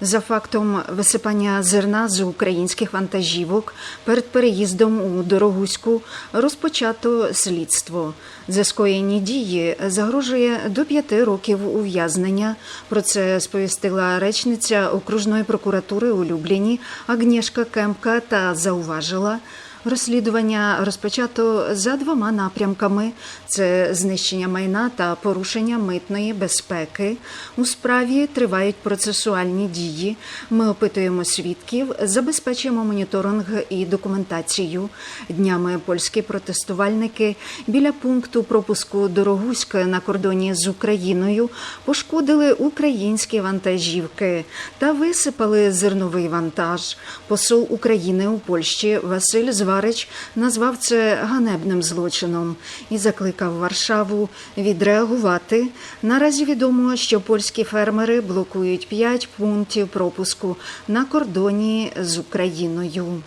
За фактом висипання зерна з українських вантажівок перед переїздом у Дорогуську розпочато слідство. За скоєні дії загрожує до п'яти років ув'язнення. Про це сповістила речниця окружної прокуратури у Любліні Агнєшка Кемка та зауважила. Розслідування розпочато за двома напрямками: це знищення майна та порушення митної безпеки. У справі тривають процесуальні дії. Ми опитуємо свідків, забезпечуємо моніторинг і документацію. Днями польські протестувальники біля пункту пропуску Дорогуськ на кордоні з Україною пошкодили українські вантажівки та висипали зерновий вантаж. Посол України у Польщі Василь Зварич назвав це ганебним злочином і закликав Варшаву відреагувати. Наразі відомо, що польські фермери блокують п'ять пунктів пропуску на кордоні з Україною.